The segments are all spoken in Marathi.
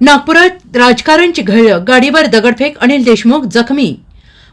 नागपुरात राजकारण चिघळलं गाडीवर दगडफेक अनिल देशमुख जखमी.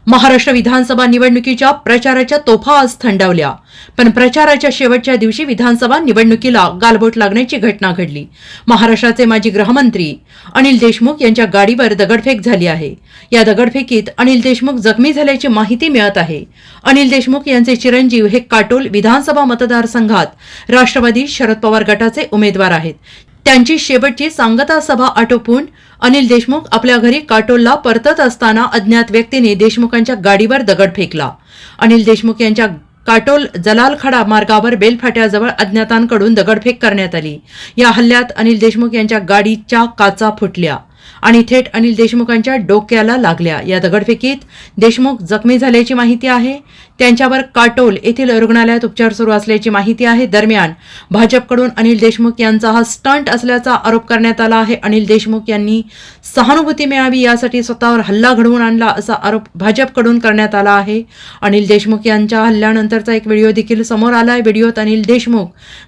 महाराष्ट्र विधानसभा निवडणुकीच्या प्रचाराच्या तोफा आज थंडावल्या. पण प्रचाराच्या शेवटच्या दिवशी विधानसभा निवडणुकीला गालबोट लागण्याची घटना घडली. महाराष्ट्राचे माजी गृहमंत्री अनिल देशमुख यांच्या गाडीवर दगडफेक झाली आहे. या दगडफेकीत अनिल देशमुख जखमी झाल्याची माहिती मिळत आहे. अनिल देशमुख यांचे चिरंजीव हे काटोल विधानसभा मतदारसंघात राष्ट्रवादी शरद पवार गटाचे उमेदवार आहेत. त्यांची शेवटची सांगता सभा आटोपून अनिल देशमुख आपल्या घरी काटोलला परतत असताना अज्ञात व्यक्तीने देशमुखांच्या गाडीवर दगड फेकला. अनिल देशमुख यांच्या काटोल जलालखडा मार्गावर बेलफाट्याजवळ अज्ञातांकडून दगडफेक करण्यात आली. या हल्ल्यात अनिल देशमुख यांच्या गाडीच्या काचा फुटल्या. आणि थेट अनिल देशमुखांच्या डोक्याला लागल्या. या दगडफेकीत देशमुख जखमी झाल्याची माहिती आहे. त्यांच्यावर काटोल येथील रुग्णालयात उपचार सुरू असल्याची माहिती आहे. दरम्यान भाजपकडून अनिल देशमुख यांचा हा स्टंट असल्याचा आरोप करण्यात आला आहे. अनिल देशमुख यांनी सहानुभूती मिळावी यासाठी स्वतःवर हल्ला घडवून आणला असा आरोप भाजपकडून करण्यात आला आहे. अनिल देशमुख यांच्या हल्ल्यानंतरचा एक व्हिडिओ देखील समोर आला आहे व्हिडिओत अनिल देशमुख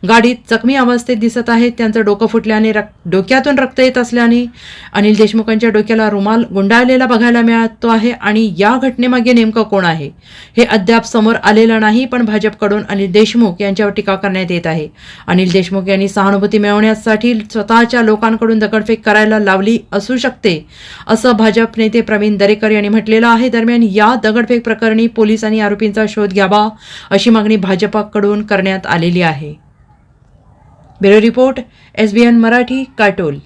गाडीत जखमी अवस्थेत दिसत आहेत. त्यांचं डोकं फुटल्याने डोक्यातून रक्त येत असल्याने अनिल देशमुखांच्या डोक्याला रुमाल गुंडाळलेला बघायला मिळतो आहे आणि या घटनेमागे नेमकं कोण आहे? हे अद्याप समोर आलेलं नाही पण भाजपकडून अनिल देशमुख यांच्यावर टीका करण्यात येत आहे. अनिल देशमुख यांनी सहानुभूती मिळवण्यासाठी स्वतःच्या लोकांकडून दगडफेक करायला लावली असू शकते असं भाजप नेते प्रवीण दरेकर यांनी म्हटलेलं आहे. दरम्यान या दगडफेक प्रकरणी पोलिसांनी आरोपींचा शोध घ्यावा अशी मागणी भाजपाकडून करण्यात आलेली आहे. Bureau report SBN Marathi Katol.